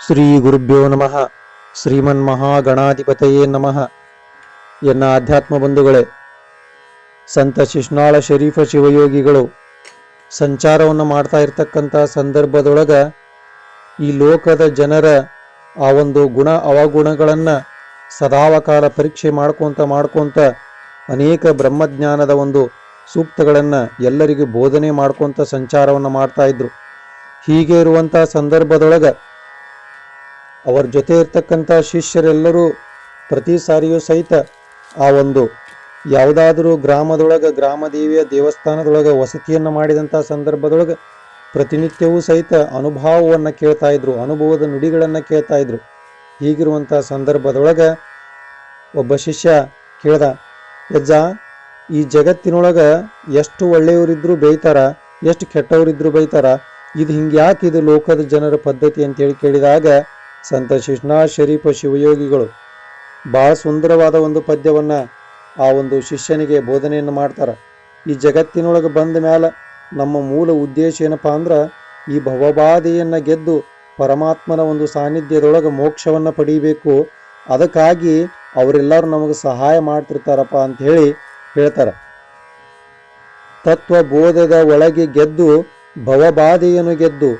ಶ್ರೀ ಗುರುಭ್ಯೋ ನಮಃ. ಶ್ರೀಮನ್ ಶ್ರೀಮನ್ಮಹಾಗಣಾಧಿಪತಯೇ ನಮಃ. ಎನ್ನ ಆಧ್ಯಾತ್ಮ ಬಂಧುಗಳೇ ಸಂತ ಶಿಶ್ನಾಳ ಶರೀಫ ಶಿವಯೋಗಿಗಳು, ಸಂಚಾರವನ್ನು ಮಾಡ್ತಾ ಇರ್ತಕ್ಕಂಥ ಸಂದರ್ಭದೊಳಗ ಈ ಲೋಕದ ಜನರ ಆ ಒಂದು ಗುಣ ಅವಗುಣಗಳನ್ನು ಸದಾವಕಾಲ ಪರೀಕ್ಷೆ ಮಾಡ್ಕೊತ ಮಾಡ್ಕೊತ ಅನೇಕ ಬ್ರಹ್ಮಜ್ಞಾನದ ಒಂದು ಸೂಕ್ತಗಳನ್ನು ಎಲ್ಲರಿಗೂ ಬೋಧನೆ ಮಾಡ್ಕೊತ ಸಂಚಾರವನ್ನು ಮಾಡ್ತಾ ಇದ್ರು. ಹೀಗೆ ಇರುವಂಥ ಸಂದರ್ಭದೊಳಗ ಅವರ ಜೊತೆ ಇರ್ತಕ್ಕಂಥ ಶಿಷ್ಯರೆಲ್ಲರೂ ಪ್ರತಿ ಸಾರಿಯೂ ಸಹಿತ ಆ ಒಂದು ಯಾವುದಾದರೂ ಗ್ರಾಮದೊಳಗೆ, ಗ್ರಾಮದೇವಿಯ ದೇವಸ್ಥಾನದೊಳಗೆ ವಸತಿಯನ್ನು ಮಾಡಿದಂಥ ಸಂದರ್ಭದೊಳಗೆ ಪ್ರತಿನಿತ್ಯವೂ ಸಹಿತ ಅನುಭವವನ್ನು ಕೇಳ್ತಾ ಇದ್ರು, ಅನುಭವದ ನುಡಿಗಳನ್ನು ಕೇಳ್ತಾ ಇದ್ರು. ಹೀಗಿರುವಂಥ ಸಂದರ್ಭದೊಳಗೆ ಒಬ್ಬ ಶಿಷ್ಯ ಕೇಳ್ದ, ಯಜ್ಜ, ಈ ಜಗತ್ತಿನೊಳಗೆ ಎಷ್ಟು ಒಳ್ಳೆಯವರಿದ್ದರೂ ಬೈತಾರ, ಎಷ್ಟು ಕೆಟ್ಟವರಿದ್ರು ಬೈತಾರ, ಇದು ಹಿಂಗೆ ಯಾಕೆ ಇದು ಲೋಕದ ಜನರ ಪದ್ಧತಿ? ಅಂತೇಳಿ ಕೇಳಿದಾಗ ಸಂತ ಶಿಷ್ಣಾ ಶರೀಫ ಶಿವಯೋಗಿಗಳು. ಬಹಳ ಸುಂದರವಾದ ಒಂದು ಪದ್ಯವನ್ನು ಆ ಒಂದು ಶಿಷ್ಯನಿಗೆ ಬೋಧನೆಯನ್ನು ಮಾಡ್ತಾರೆ. ಈ ಜಗತ್ತಿನೊಳಗೆ ಬಂದ ಮೇಲೆ ನಮ್ಮ ಮೂಲ ಉದ್ದೇಶ ಏನಪ್ಪ ಅಂದ್ರೆ ಈ ಭವಬಾಧೆಯನ್ನು ಗೆದ್ದು ಪರಮಾತ್ಮನ ಒಂದು ಸಾನ್ನಿಧ್ಯದೊಳಗೆ ಮೋಕ್ಷವನ್ನು ಪಡೀಬೇಕು. ಅದಕ್ಕಾಗಿ ಅವರೆಲ್ಲರೂ ನಮಗೆ ಸಹಾಯ ಮಾಡ್ತಿರ್ತಾರಪ್ಪ ಅಂತ ಹೇಳಿ ಹೇಳ್ತಾರೆ. ತತ್ವ ಬೋಧದ ಒಳಗೆ ಗೆದ್ದು ಭವಬಾಧೆಯನ್ನು ಗೆದ್ದು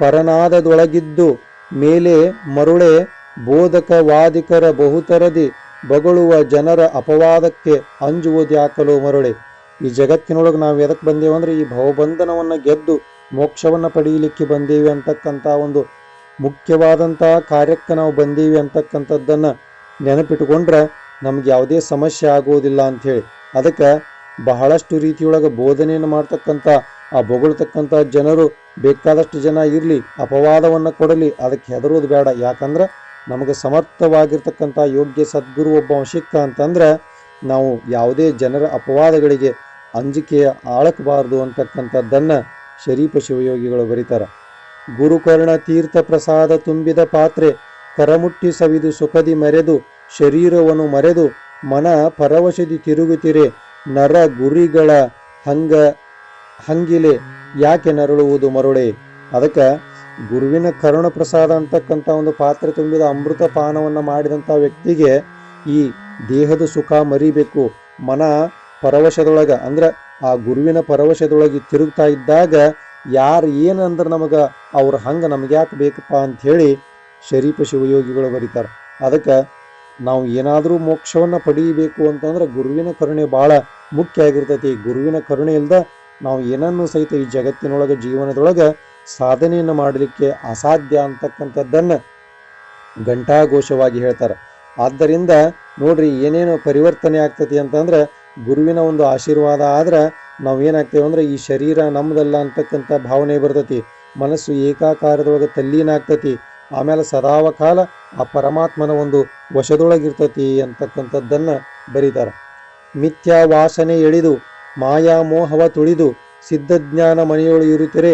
ಪರನಾದದೊಳಗಿದ್ದು ಮೇಲೆ ಮರುಳೆ ಬೋಧಕವಾದಿಕರ ಬಹುತರದಿ ಬಗಳುವ ಜನರ ಅಪವಾದಕ್ಕೆ ಅಂಜುವುದ್ಯಾಕಲು ಮರುಳೆ. ಈ ಜಗತ್ತಿನೊಳಗೆ ನಾವು ಎದಕ್ಕೆ ಬಂದೇವು ಅಂದ್ರೆ ಈ ಭವಬಂಧನವನ್ನು ಗೆದ್ದು ಮೋಕ್ಷವನ್ನು ಪಡೆಯಲಿಕ್ಕೆ ಬಂದೇವೆ ಅಂತಕ್ಕಂಥ ಒಂದು ಮುಖ್ಯವಾದಂಥ ಕಾರ್ಯಕ್ಕೆ ನಾವು ಬಂದೀವಿ ಅಂತಕ್ಕಂಥದ್ದನ್ನು ನೆನಪಿಟ್ಟುಕೊಂಡ್ರೆ ನಮ್ಗೆ ಯಾವುದೇ ಸಮಸ್ಯೆ ಆಗುವುದಿಲ್ಲ ಅಂಥೇಳಿ. ಅದಕ್ಕೆ ಬಹಳಷ್ಟು ರೀತಿಯೊಳಗೆ ಬೋಧನೆಯನ್ನು ಮಾಡ್ತಕ್ಕಂಥ ಆ ಬೊಗಳ್ತಕ್ಕಂಥ ಜನರು ಬೇಕಾದಷ್ಟು ಜನ ಇರಲಿ, ಅಪವಾದವನ್ನು ಕೊಡಲಿ, ಅದಕ್ಕೆ ಹೆದರೋದು ಬೇಡ. ಯಾಕಂದ್ರೆ ನಮಗೆ ಸಮರ್ಥವಾಗಿರ್ತಕ್ಕಂಥ ಯೋಗ್ಯ ಸದ್ಗುರು ಒಬ್ಬ ಸಿಕ್ಕ ಅಂತಂದ್ರೆ ನಾವು ಯಾವುದೇ ಜನರ ಅಪವಾದಗಳಿಗೆ ಅಂಜಿಕೆಯ ಆಳಕಬಾರದು ಅಂತಕ್ಕಂಥದ್ದನ್ನು ಶರೀಪ ಶಿವಯೋಗಿಗಳು ಬರೀತಾರೆ. ಗುರುಕರ್ಣ ತೀರ್ಥ ಪ್ರಸಾದ ತುಂಬಿದ ಪಾತ್ರೆ, ಕರಮುಟ್ಟಿ ಸವಿದು ಸುಖದಿ ಮರೆದು, ಶರೀರವನ್ನು ಮರೆದು, ಮನ ಪರವಶದಿ ತಿರುಗುತ್ತಿರೆ, ನರ ಗುರಿಗಳ ಹಂಗ ಹಂಗಿಲೆ ಯಾಕೆ ನರಳುವುದು ಮರುಳೆ? ಅದಕ್ಕೆ ಗುರುವಿನ ಕರುಣ ಪ್ರಸಾದ ಅಂತಕ್ಕಂಥ ಒಂದು ಪಾತ್ರೆ ತುಂಬಿದ ಅಮೃತ ಪಾನವನ್ನು ಮಾಡಿದಂಥ ವ್ಯಕ್ತಿಗೆ ಈ ದೇಹದ ಸುಖ ಮರಿಬೇಕು. ಮನ ಪರವಶದೊಳಗ, ಅಂದ್ರೆ ಆ ಗುರುವಿನ ಪರವಶದೊಳಗೆ ತಿರುಗ್ತಾ ಇದ್ದಾಗ ಯಾರು ಏನಂದ್ರೆ ನಮಗೆ ಅವ್ರ ಹಂಗೆ ನಮ್ಗೆ ಯಾಕೆ ಬೇಕಪ್ಪ ಅಂತ ಹೇಳಿ ಶರೀಫ ಶಿವಯೋಗಿಗಳು ಬರೀತಾರೆ. ಅದಕ್ಕೆ ನಾವು ಏನಾದರೂ ಮೋಕ್ಷವನ್ನು ಪಡೀಬೇಕು ಅಂತಂದ್ರೆ ಗುರುವಿನ ಕರುಣೆ ಭಾಳ ಮುಖ್ಯ ಆಗಿರ್ತೈತಿ. ಗುರುವಿನ ಕರುಣೆ ಇಲ್ದ ನಾವು ಏನನ್ನು ಸಹಿತ ಈ ಜಗತ್ತಿನೊಳಗೆ, ಜೀವನದೊಳಗೆ ಸಾಧನೆಯನ್ನು ಮಾಡಲಿಕ್ಕೆ ಅಸಾಧ್ಯ ಅಂತಕ್ಕಂಥದ್ದನ್ನು ಘಂಟಾಘೋಷವಾಗಿ ಹೇಳ್ತಾರೆ. ಆದ್ದರಿಂದ ನೋಡ್ರಿ, ಏನೇನು ಪರಿವರ್ತನೆ ಆಗ್ತತಿ ಅಂತಂದ್ರೆ, ಗುರುವಿನ ಒಂದು ಆಶೀರ್ವಾದ ಆದ್ರೆ ನಾವು ಏನಾಗ್ತೇವೆ ಅಂದ್ರೆ, ಈ ಶರೀರ ನಮ್ಮದಲ್ಲ ಅಂತಕ್ಕಂಥ ಭಾವನೆ ಬರ್ತತಿ. ಮನಸ್ಸು ಏಕಾಕಾರದೊಳಗೆ ತಲ್ಲೀನ ಆಗ್ತತಿ. ಆಮೇಲೆ ಸದಾವ ಕಾಲ ಆ ಪರಮಾತ್ಮನ ಒಂದು ವಶದೊಳಗಿರ್ತತಿ ಅಂತಕ್ಕಂಥದ್ದನ್ನು ಬರೀತಾರೆ. ಮಿಥ್ಯಾ ವಾಸನೆ ಎಳಿದು ಮಾಯಾ ಮೋಹವ ತುಳಿದು ಸಿದ್ಧಜ್ಞಾನ ಮನೆಯೊಳು ಇರುತ್ತರೆ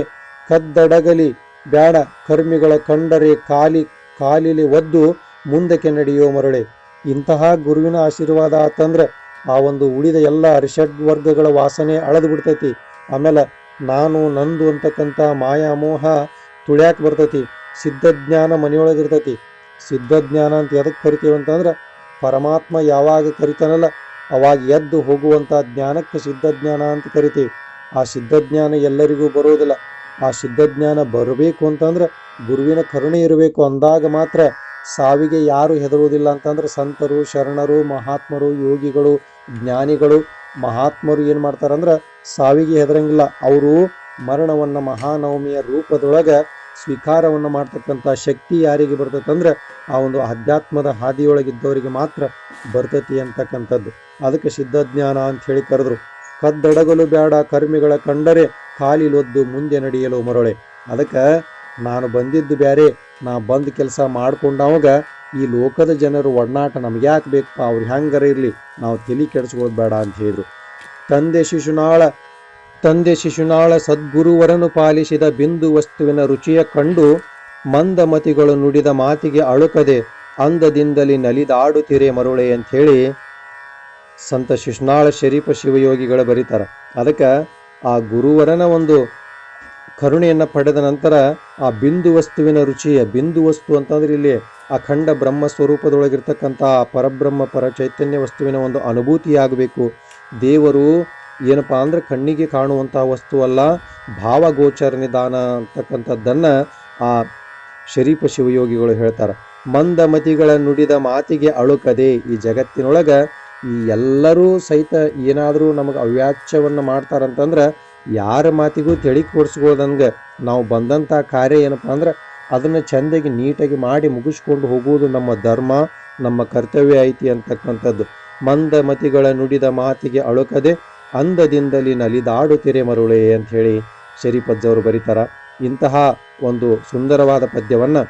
ಕದ್ದಡಗಲಿ ಬ್ಯಾಡ ಕರ್ಮಿಗಳ ಕಂಡರೆ ಕಾಲಿ ಕಾಲಿಲಿ ಒದ್ದು ಮುಂದಕ್ಕೆ ನಡೆಯೋ ಮರಳೆ. ಇಂತಹ ಗುರುವಿನ ಆಶೀರ್ವಾದ ಆತಂದ್ರೆ ಆ ಒಂದು ಉಳಿದ ಎಲ್ಲ ಅರಿಷಡ್ ವರ್ಗಗಳ ವಾಸನೆ ಅಳದು ಬಿಡ್ತೈತಿ ಆಮೇಲೆ ನಾನು ನಂದು ಅಂತಕ್ಕಂಥ ಮಾಯಾ ಮೋಹ ತುಳ್ಯಾಕ ಬರ್ತೈತಿ, ಸಿದ್ಧಜ್ಞಾನ ಮನೆಯೊಳಗಿರ್ತೈತಿ. ಸಿದ್ಧಜ್ಞಾನ ಅಂತ ಎದಕ್ಕೆ ಕರಿತೀವಿ ಅಂತಂದ್ರೆ ಪರಮಾತ್ಮ ಯಾವಾಗ ಕರಿತಾನಲ್ಲ ಅವಾಗ ಎದ್ದು ಹೋಗುವಂಥ ಜ್ಞಾನಕ್ಕೆ ಸಿದ್ಧಜ್ಞಾನ ಅಂತ ಕರಿತೀವಿ. ಆ ಸಿದ್ಧಜ್ಞಾನ ಎಲ್ಲರಿಗೂ ಬರೋದಿಲ್ಲ. ಆ ಸಿದ್ಧಜ್ಞಾನ ಬರಬೇಕು ಅಂತಂದ್ರೆ ಗುರುವಿನ ಕರುಣೆ ಇರಬೇಕು. ಅಂದಾಗ ಮಾತ್ರ ಸಾವಿಗೆ ಯಾರು ಹೆದರುವುದಿಲ್ಲ ಅಂತಂದ್ರೆ ಸಂತರು, ಶರಣರು, ಮಹಾತ್ಮರು, ಯೋಗಿಗಳು, ಜ್ಞಾನಿಗಳು. ಮಹಾತ್ಮರು ಏನು ಮಾಡ್ತಾರಂದ್ರೆ ಸಾವಿಗೆ ಹೆದರಂಗಿಲ್ಲ. ಅವರು ಮರಣವನ್ನು ಮಹಾನವಮಿಯ ರೂಪದೊಳಗೆ ಸ್ವೀಕಾರವನ್ನು ಮಾಡ್ತಕ್ಕಂಥ ಶಕ್ತಿ ಯಾರಿಗೆ ಬರ್ತೈತಂದ್ರೆ ಆ ಒಂದು ಅಧ್ಯಾತ್ಮದ ಹಾದಿಯೊಳಗಿದ್ದವರಿಗೆ ಮಾತ್ರ ಬರ್ತತಿ ಅಂತಕ್ಕಂಥದ್ದು. ಅದಕ್ಕೆ ಸಿದ್ಧಜ್ಞಾನ ಅಂತ ಹೇಳಿ ಕರೆದ್ರು. ಕದ್ದಡಗಲು ಬೇಡ ಕರ್ಮಿಗಳ ಕಂಡರೆ ಕಾಲಿಲೊದ್ದು ಮುಂದೆ ನಡೆಯಲು ಮರಳೆ. ಅದಕ್ಕೆ ನಾನು ಬಂದಿದ್ದು ಬ್ಯಾರೆ, ನಾ ಬಂದ ಕೆಲಸ ಮಾಡ್ಕೊಂಡವಾಗ ಈ ಲೋಕದ ಜನರು ಒಡನಾಟ ನಮ್ಗೆ ಯಾಕೆ ಬೇಕಪ್ಪ? ಅವ್ರು ಹೆಂಗಾರ ಇರಲಿ? ನಾವು ತಲೆ ಕೆಡಿಸ್ಕೋದು ಬೇಡ ಅಂತ ಹೇಳಿದ್ರು. ತಂದೆ ಶಿಶುನಾಳ ತಂದೆ ಶಿಶುನಾಳ ಸದ್ಗುರುವರನು ಪಾಲಿಸಿದ ಬಿಂದು ವಸ್ತುವಿನ ರುಚಿಯ ಕಂಡು ಮಂದಮತಿಗಳು ನುಡಿದ ಮಾತಿಗೆ ಅಳುಕದೆ ಅಂದದಿಂದಲಿ ನಲಿದಾಡುತ್ತಿರೆ ಮರುಳೆ ಅಂಥೇಳಿ ಸಂತ ಶಿಶುನಾಳ ಶರೀಫ ಶಿವಯೋಗಿಗಳು ಬರೀತಾರೆ. ಅದಕ್ಕೆ ಆ ಗುರುವರನ ಒಂದು ಕರುಣೆಯನ್ನು ಪಡೆದ ನಂತರ ಆ ಬಿಂದು ವಸ್ತುವಿನ ರುಚಿಯ ಬಿಂದು ವಸ್ತು ಅಂತಂದ್ರೆ ಇಲ್ಲಿ ಅಖಂಡ ಬ್ರಹ್ಮ ಸ್ವರೂಪದೊಳಗಿರ್ತಕ್ಕಂಥ ಆ ಪರಬ್ರಹ್ಮ ಪರ ಚೈತನ್ಯ ವಸ್ತುವಿನ ಒಂದು ಅನುಭೂತಿಯಾಗಬೇಕು. ದೇವರು ಏನಪ್ಪಾ ಅಂದ್ರೆ ಕಣ್ಣಿಗೆ ಕಾಣುವಂಥ ವಸ್ತು ಅಲ್ಲ ಭಾವಗೋಚರ ನಿಧಾನ ಅಂತಕ್ಕಂಥದ್ದನ್ನು ಆ ಶರೀಫ ಶಿವಯೋಗಿಗಳು ಹೇಳ್ತಾರೆ. ಮಂದಮತಿಗಳ ನುಡಿದ ಮಾತಿಗೆ ಅಳುಕದೆ ಈ ಜಗತ್ತಿನೊಳಗೆ ಈ ಎಲ್ಲರೂ ಸಹಿತ ಏನಾದರೂ ನಮಗೆ ಅವ್ಯಾಚ್ಯವನ್ನು ಮಾಡ್ತಾರಂತಂದ್ರೆ ಯಾರ ಮಾತಿಗೂ ತಳಿ ಕೊಡಿಸ್ಕೊಳ್ಳದಂಗೆ ನಾವು ಬಂದಂಥ ಕಾರ್ಯ ಏನಪ್ಪ ಅಂದ್ರೆ ಅದನ್ನು ಚೆಂದಾಗಿ ನೀಟಾಗಿ ಮಾಡಿ ಮುಗಿಸ್ಕೊಂಡು ಹೋಗುವುದು ನಮ್ಮ ಧರ್ಮ, ನಮ್ಮ ಕರ್ತವ್ಯ ಐತಿ ಅಂತಕ್ಕಂಥದ್ದು. ಮಂದಮತಿಗಳ ನುಡಿದ ಮಾತಿಗೆ ಅಳುಕದೆ ಅಂದದಿಂದಲಿ ಅಂತ ಹೇಳಿ ಶರೀಫಜ್ಜವರು ಬರೀತಾರ. ಇಂತಹ ಒಂದು ಸುಂದರವಾದ ಪದ್ಯವನ್ನು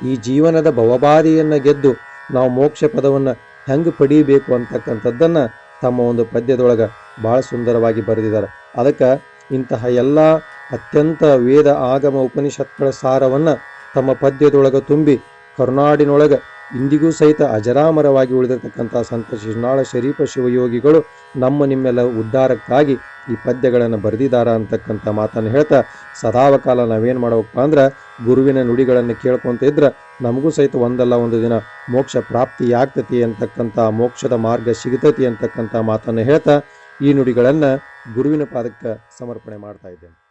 ಈ ಜೀವನದ ಭವಬಾಧೆಯನ್ನು ಗೆದ್ದು ನಾವು ಮೋಕ್ಷ ಪದವನ್ನು ಹೆಂಗೆ ಪಡೀಬೇಕು ಅಂತಕ್ಕಂಥದ್ದನ್ನು ತಮ್ಮ ಒಂದು ಪದ್ಯದೊಳಗೆ ಭಾಳ ಸುಂದರವಾಗಿ ಬರೆದಿದ್ದಾರೆ. ಅದಕ್ಕೆ ಇಂತಹ ಎಲ್ಲ ಅತ್ಯಂತ ವೇದ ಆಗಮ ಉಪನಿಷತ್ಗಳ ಸಾರವನ್ನು ತಮ್ಮ ಪದ್ಯದೊಳಗೆ ತುಂಬಿ ಕರುನಾಡಿನೊಳಗೆ ಇಂದಿಗೂ ಸಹಿತ ಅಜರಾಮರವಾಗಿ ಉಳಿದಿರತಕ್ಕಂಥ ಸಂತ ಶಿಶುನಾಳ ಶರೀಫ ಶಿವಯೋಗಿಗಳು ನಮ್ಮ ನಿಮ್ಮೆಲ್ಲ ಉದ್ಧಾರಕ್ಕಾಗಿ ಈ ಪದ್ಯಗಳನ್ನು ಬರೆದಿದ್ದಾರ ಅಂತಕ್ಕಂಥ ಮಾತನ್ನು ಹೇಳ್ತಾ ಸದಾವಕಾಲ ನಾವೇನು ಮಾಡಬೇಕಪ್ಪ ಅಂದ್ರೆ ಗುರುವಿನ ನುಡಿಗಳನ್ನು ಕೇಳ್ಕೊಂತ ಇದ್ರೆ ನಮಗೂ ಸಹಿತ ಒಂದಲ್ಲ ಒಂದು ದಿನ ಮೋಕ್ಷ ಪ್ರಾಪ್ತಿ ಆಗ್ತತಿ ಅಂತಕ್ಕಂಥ ಮೋಕ್ಷದ ಮಾರ್ಗ ಸಿಗತತಿ ಅಂತಕ್ಕಂಥ ಮಾತನ್ನು ಹೇಳ್ತಾ ಈ ನುಡಿಗಳನ್ನು ಗುರುವಿನ ಪಾದಕ್ಕೆ ಸಮರ್ಪಣೆ ಮಾಡ್ತಾ ಇದ್ದೇನೆ.